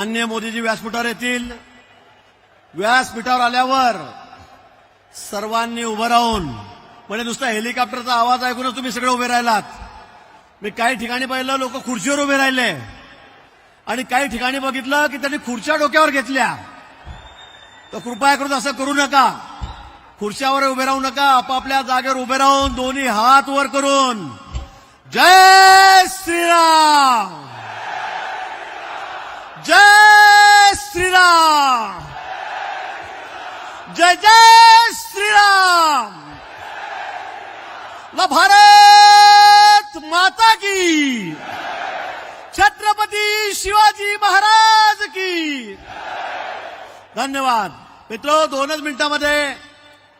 मान्य मोदीजी व्यासपीठावर येतील. व्यासपीठावर आल्यावर सर्वांनी उभं राहून म्हणजे नुसता हेलिकॉप्टरचा आवाज ऐकूनच तुम्ही सगळे उभे राहिलात. मी काही ठिकाणी पाहिलं लोक खुर्चीवर उभे राहिले. आणि काही ठिकाणी बघितलं की त्यांनी खुर्च्या डोक्यावर घेतल्या. तर कृपया करून असं करू नका. खुर्च्यावर उभे राहू नका आपापल्या जागेवर उभे राहून दोन्ही हात वर करून. जय श्री जय श्रीराम जय जय श्रीराम ला भारत माता की। छत्रपती शिवाजी महाराज की। धन्यवाद। मित्र दोनच मिनिटांमध्ये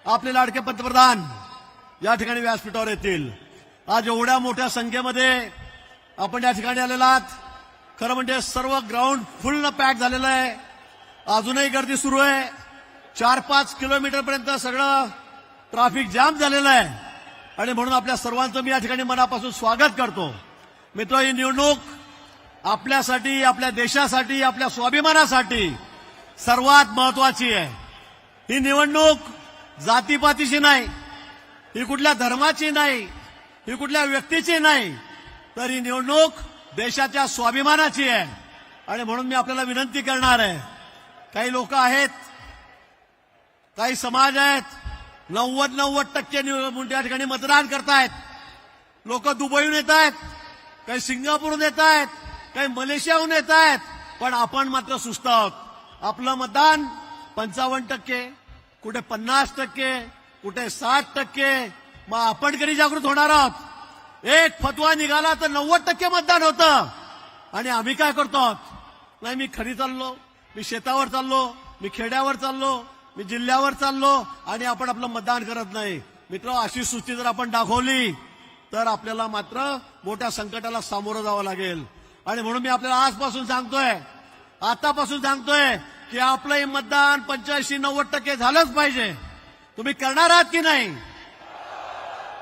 आपले लाडके पंतप्रधान या ठिकाणी व्यासपीठावर येतील. आज एवढ्या मोठ्या संख्येमध्ये आपण या ठिकाणी आलेला आहात. खरं म्हणजे सर्व ग्राउंड फुल पॅक झालेलं आहे. अजूनही गर्दी सुरू आहे. चार पाच किलोमीटर पर्यंत सगळं ट्राफिक जाम झालेलं आहे. आणि म्हणून आपल्या सर्वांचं मी या ठिकाणी मनापासून स्वागत करतो. मित्र ही निवडणूक आपल्यासाठी आपल्या देशासाठी आपल्या स्वाभिमानासाठी सर्वात महत्वाची आहे. ही निवडणूक जातीपातीची नाही ही कुठल्या धर्माची नाही ही कुठल्या व्यक्तीची नाही तर ही निवडणूक देशाच्या स्वाभिमानाची आहे. आणि म्हणून मी आपल्याला विनंती करणार आहे. काही लोक आहेत काही समाज आहेत नव्वद नव्वद टक्के या ठिकाणी मतदान करतायत. लोक दुबईहून येत आहेत काही सिंगापूरहून येत आहेत काही मलेशियाहून येत आहेत पण आपण मात्र सुस्त आहोत. आपलं मतदान पंचावन्न टक्के कुठे पन्नास टक्के कुठे साठ टक्के मग आपण कधी जागृत होणार आहोत? एक फतवा निघाला तर नव्वद टक्के मतदान होतं. आणि आम्ही काय करतो आहोत? नाही मी खरी चाललो मी शेतावर चाललो मी खेड्यावर चाललो मी जिल्ह्यावर चाललो आणि आपण आपलं मतदान करत नाही. मित्र अशी सुस्ती जर आपण दाखवली तर आपल्याला मात्र मोठ्या संकटाला सामोरं जावं लागेल. आणि म्हणून मी आपल्याला आजपासून सांगतोय आतापासून सांगतोय की आपलं हे मतदान पंच्याऐंशी नव्वद टक्के झालंच पाहिजे. तुम्ही करणार आहात की नाही?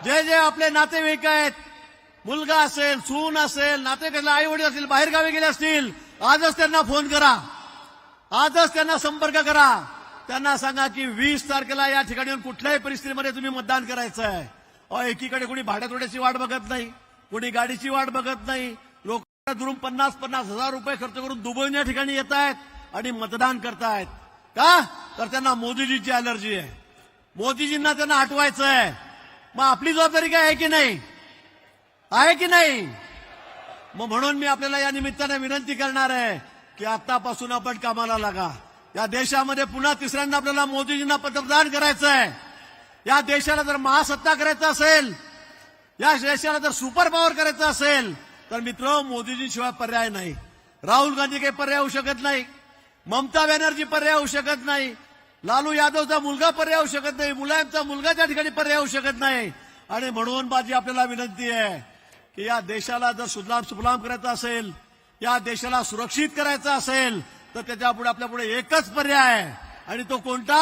जे जे आपले नातेवाईक आहेत मुलगा असेल सून असेल नातेवाईकाला आई वडील असतील बाहेर गावी गेले असतील आजच त्यांना फोन करा. आजच त्यांना संपर्क करा. त्यांना सांगा की वीस तारखेला या ठिकाणी कुठल्याही परिस्थितीमध्ये तुम्ही मतदान करायचं आहे अहो एकीकडे कुणी भाड्यातोड्याची वाट बघत नाही कुणी गाडीची वाट बघत नाही. लोक दुरून पन्नास पन्नास हजार रुपये खर्च करून दुबईन या ठिकाणी येत आहेत आणि मतदान करतायत. का? तर त्यांना मोदीजीची अलर्जी आहे. मोदीजींना त्यांना हटवायचं आहे मग आपली जबाबदारी काय आहे की नाही? आहे की नाही? मग म्हणून मी आपल्याला या निमित्ताने विनंती करणार आहे की आतापासून आपण कामाला लागा. या देशामध्ये पुन्हा तिसऱ्यांदा आपल्याला मोदीजींना पंतप्रधान करायचं आहे या देशाला जर महासत्ता करायचं असेल या देशाला जर सुपर पॉवर करायचं असेल तर मित्र मोदीजींशिवाय पर्याय नाही. राहुल गांधी काही पर्याय होऊ शकत नाही. ममता बॅनर्जी पर्याय होऊ शकत नाही. लालू यादवचा मुलगा पर्याय होऊ शकत नाही. मुलायमचा मुलगा त्या ठिकाणी पर्याय होऊ शकत नाही. आणि म्हणून माझी आपल्याला विनंती आहे की या देशाला जर सुजलाम सुफलाम करायचा असेल या देशाला सुरक्षित करायचं असेल तर त्याच्या पुढे आपल्या पुढे एकच पर्याय आहे. आणि तो कोणता?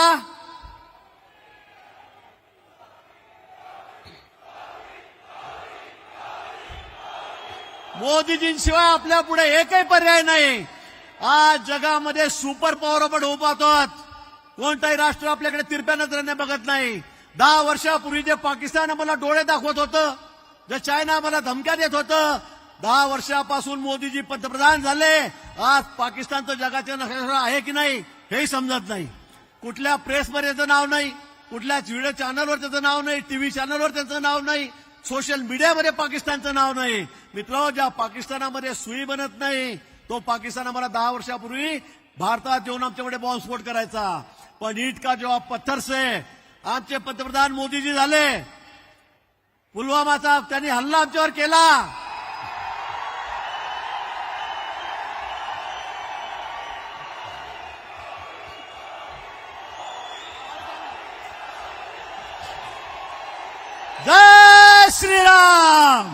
मोदीजींशिवाय आपल्या पुढे एकही पर्याय नाही. आज जगामध्ये सुपर पॉवर आपण होऊ पाहतो कोणताही राष्ट्र आपल्याकडे तिरप्या नजरेने बघत नाही. दहा वर्षापूर्वी जे पाकिस्तान मला डोळे दाखवत होतं जे चायना मला धमक्या देत होतं दहा वर्षापासून मोदीजी पंतप्रधान झाले. आज पाकिस्तानचं जगाच्या नकाशावर आहे की नाही हेही समजत नाही. कुठल्या प्रेसमध्ये याचं नाव नाही कुठल्या व्हिडिओ चॅनलवर त्याचं नाव नाही टीव्ही चॅनलवर त्याचं नाव नाही सोशल मीडियामध्ये पाकिस्तानचं नाव नाही. मित्र ज्या पाकिस्तानामध्ये सुई बनत नाही तो पाकिस्तान आम्हाला दहा वर्षापूर्वी भारतात येऊन आमच्याकडे बॉम्बस्फोट करायचा. पण ईट का जेव्हा पत्थर से आमचे पंतप्रधान मोदीजी झाले पुलवामाचा त्यांनी हल्ला आमच्यावर केला. जय श्रीराम